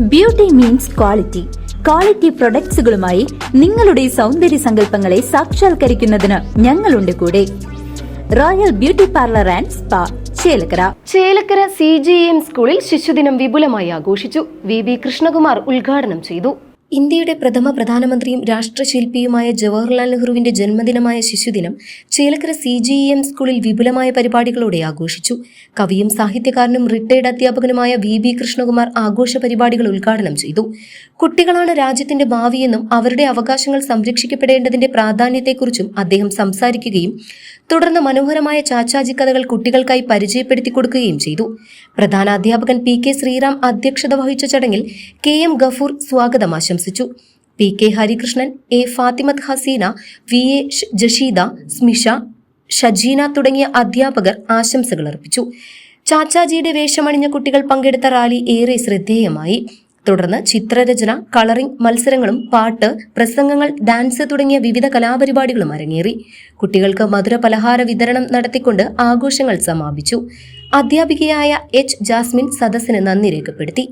Beauty means quality quality പ്രൊഡക്ട്സുകളുമായി നിങ്ങളുടെ സൗന്ദര്യ സങ്കല്പങ്ങളെ സാക്ഷാത്കരിക്കുന്നതിന് ഞങ്ങളുണ്ട് കൂടെ. Royal beauty parlour and spa Chelakkara. Chelakkara C G M സ്കൂളിൽ ശിശുദിനം വിപുലമായി ആഘോഷിച്ചു. വി ബി കൃഷ്ണകുമാർ ഉദ്ഘാടനം ചെയ്തു. ഇന്ത്യയുടെ പ്രഥമ പ്രധാനമന്ത്രിയും രാഷ്ട്രശില്പിയുമായ ജവഹർലാൽ നെഹ്റുവിന്റെ ജന്മദിനമായ ശിശുദിനം ചേലക്കര സി ജി എം സ്കൂളിൽ വിപുലമായ പരിപാടികളോടെ ആഘോഷിച്ചു. കവിയും സാഹിത്യകാരനും റിട്ടയർഡ് അധ്യാപകനുമായ വി ബി കൃഷ്ണകുമാർ ആഘോഷ പരിപാടികൾ ഉദ്ഘാടനം ചെയ്തു. കുട്ടികളാണ് രാജ്യത്തിന്റെ ഭാവിയെന്നും അവരുടെ അവകാശങ്ങൾ സംരക്ഷിക്കപ്പെടേണ്ടതിന്റെ പ്രാധാന്യത്തെക്കുറിച്ചും അദ്ദേഹം സംസാരിക്കുകയും തുടർന്ന് മനോഹരമായ ചാച്ചാജി കഥകൾ കുട്ടികൾക്കായി പരിചയപ്പെടുത്തി കൊടുക്കുകയും ചെയ്തു. പ്രധാന അധ്യാപകൻ പി കെ ശ്രീറാം അധ്യക്ഷത വഹിച്ച ചടങ്ങിൽ കെ എം ഗഫൂർ സ്വാഗതം ആശംസിച്ചു. P K Harikrishnan A Fathimath Haseena V A Jasheeda Smisha Shajeena തുടങ്ങിയ അധ്യാപകർ ആശംസകൾ അർപ്പിച്ചു. ചാച്ചാജിയുടെ വേഷമണിഞ്ഞ കുട്ടികൾ പങ്കെടുത്ത റാലി ഏറെ ശ്രദ്ധേയമായി. തുടർന്ന് ചിത്രരചന കളറിംഗ് മത്സരങ്ങളും പാട്ട് പ്രസംഗങ്ങൾ ഡാൻസ് തുടങ്ങിയ വിവിധ കലാപരിപാടികളും അരങ്ങേറി. കുട്ടികൾക്ക് മധുര പലഹാര വിതരണം നടത്തിക്കൊണ്ട് ആഘോഷങ്ങൾ സമാപിച്ചു. അധ്യാപികയായ എച്ച് ജാസ്മിൻ സദസ്സിന് നന്ദി രേഖപ്പെടുത്തി.